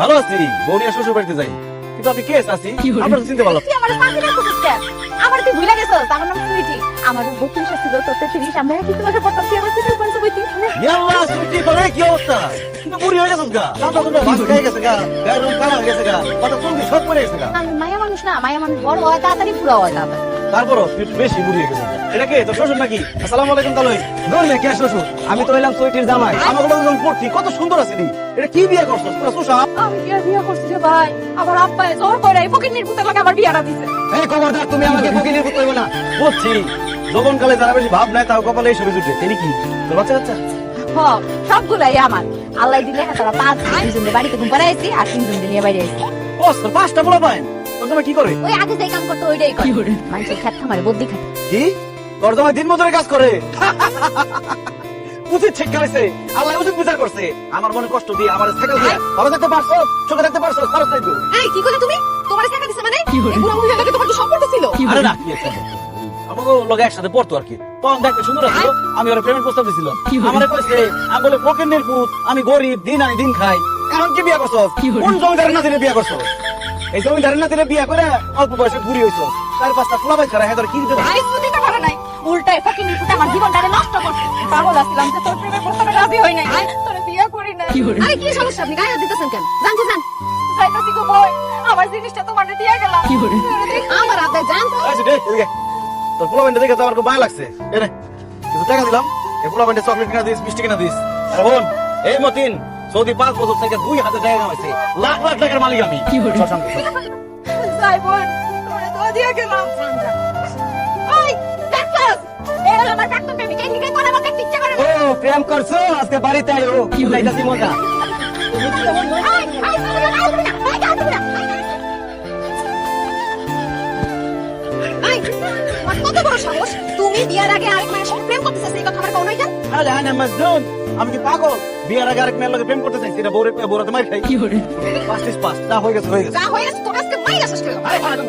ভালো আছি। বৌরিয়া শ্বশুর বাড়িতে যাই। কিন্তু আপনি কে? আছি আপনার চিনতে পারলাম। তুই আমার পাখি না করছিস কেন? আমার তুই ভুলে গেছিস আমার নাম সুইটি আমার বকুল ছিল তোর তিরিশ আমরা একই ক্লাসে পড়তাম তুই আমার চিনি কোন বইতি ইয়াল্লা সুইটি করে কি অবস্থা? কিন্তু বুড়ি হয়ে গেছিস গা। ভাগ খেয়ে গেছে গা গায়ের রং কালো হয়ে গেছে গা সব পড়ে গেছে গা। মায়া মানুষ না মায়া মানুষ বড় হয় তাড়াতাড়ি পুরো হয় তাড়াতাড়ি। তারপরও বেশি বুড়ি হয়ে গেছিস গা। এটা কে? তোর শ্বশুর নাকি? আসসালামু আলাইকুম তালই। ধরবে কে শ্বশুর? আমি তো এলাম সুইটির জামাই। আমাকে লোকজন পড়তি কত সুন্দর আছিলি এটা কি বিয়ে করছিস? পুরো সুসা আমি কি বিয়ে করছি রে ভাই? আমার আব্বা জোর করে এই ফকির নির্বুতের লাগে আমার বিয়াটা দিছে। এই খবরদার তুমি আমাকে ফকিরের পুত্র বলবে না। বুঝছি। কালে যারা বেশি ভাব নাই তাও কপালে এই সবে জুটে তিনি কি? তোর বাচ্চা কাচ্চা? হ সবগুলাই আমার। আল্লাহ দিলে তারা পাঁচ দুজনে বাড়িতে ঘুম পাড়াইছি আর তিনজন নিয়ে বাইরে আইছি। ও পাঁচটা বলা পায়। কি করে? ওই আগে যেই কাম করতো ওইটাই করে। মানুষের খামারে কি? তোর দিন মজুরের কাজ করে। উচিত ঠিক করেছে আল্লাহ উচিত বিচার করছে। আমার মনে কষ্ট দিয়ে আমার সাইকেল দিয়ে ভালো থাকতে পারছ? চোখে থাকতে পারছ? খরচ নাই এই কি করে তুমি? তোমার টাকা দিছে মানে? বুড়া লাগে তোমার কি সম্পর্ক ছিল? আরে না কি আছে? আমাকে লগে একসাথে পড়তো আর কি। তখন দেখতে সুন্দর আছিল আমি ওর প্রেমের প্রস্তাব দিছিলাম। আমারে কইছে আমি বলে গরিব দিন আনি দিন খাই। এখন কি বিয়া করছ কোন জমিদারের না দিলে বিয়া করছ এই জমিদারের না দিলে বিয়া করে অল্প বয়সে বুড়ি হইছো। চার পাঁচটা ফুলা বাই ছাড়া হেদর কি দিতে পারে আরে তুই দিতে পারে নাই। উল্টায় ফকির নির্বুতে আমার জীবনটারে নষ্ট করছে। পাগল আসছিলাম যে তোর প্রেমে প্রস্তাবে রাজি হই নাই। তোর বিয়ে করি না আরে কি সমস্যা? আপনি গায়ে দিতেছেন কেন? জানতে জান যাইতাছি গো বই। আমার জিনিসটা তোমারে দিয়ে গেলাম। আমার আব্বা জানতো আচ্ছা, দে, এদিকে। তোর পোলা ব্যান্ডে দেখে তো আমার খুব ভয় লাগছে। এ নে, কিছু টাকা দিলাম। এই পোলা ব্যান্ডে চকলেট কিনা দিস মিষ্টি কিনা দিস। আর বোন এই মতিন সৌদি পাঁচ বছর থেকে দুই হাতে জায়গা হয়েছে লাখ লাখ টাকার মালিক আমি প্রেম করছ আজকে বাড়িতে আয়ো কি মজা কত বড় সাহস? তুমি বিয়ার আগে আরেক মেয়ের সাথে প্রেম করতেছিস এই কথা আমার কোন নাই আরে আনে মাজনুন আমি কি পাগল? বিয়ার আগে আরেক মেয়ের লগে প্রেম করতে চাইছি এটা বউরে বউরাতে মার খাই। কি করে পাঁচ পাঁচ তা হয়ে গেছে হয়ে গেছে। তা হয়ে গেছে তোর আজকে মাইরা শেষ করে আরে? আরে,